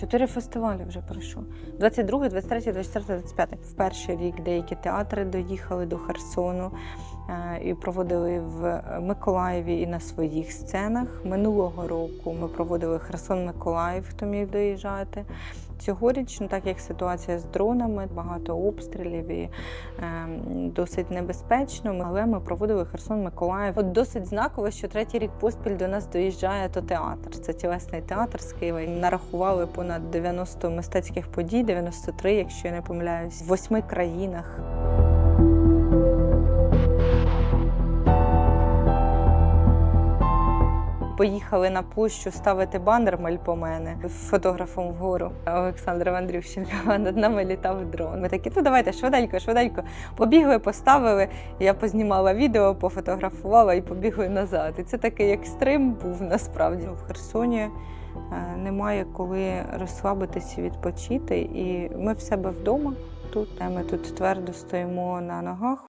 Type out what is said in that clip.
Чотири фестивалі вже пройшов. 22, 23, 24, 25. В перший рік деякі театри доїхали до Херсону і проводили в Миколаєві і на своїх сценах. Минулого року ми проводили Херсон-Миколаїв, хто міг доїжджати. Цьогоріч, ну так як ситуація з дронами, багато обстрілів і е, досить небезпечно, але ми проводили Херсон-Миколаїв. От досить знаково, що третій рік поспіль до нас доїжджає то театр. Це тілесний театр з Києва. Нарахували понад 90 мистецьких подій, 93, якщо я не помиляюсь, в восьми країнах. Поїхали на площу ставити банер «Маль по мене фотографом вгору. Олександр Андрющенко над нами літав дрон. Ми такі, ну давайте швиденько, швиденько. Побігли, поставили. Я познімала відео, пофотографувала і побігли назад. І це такий екстрим був насправді в Херсоні. е, Немає коли розслабитися, відпочити, і ми в себе вдома тут. Ми тут твердо стоїмо на ногах.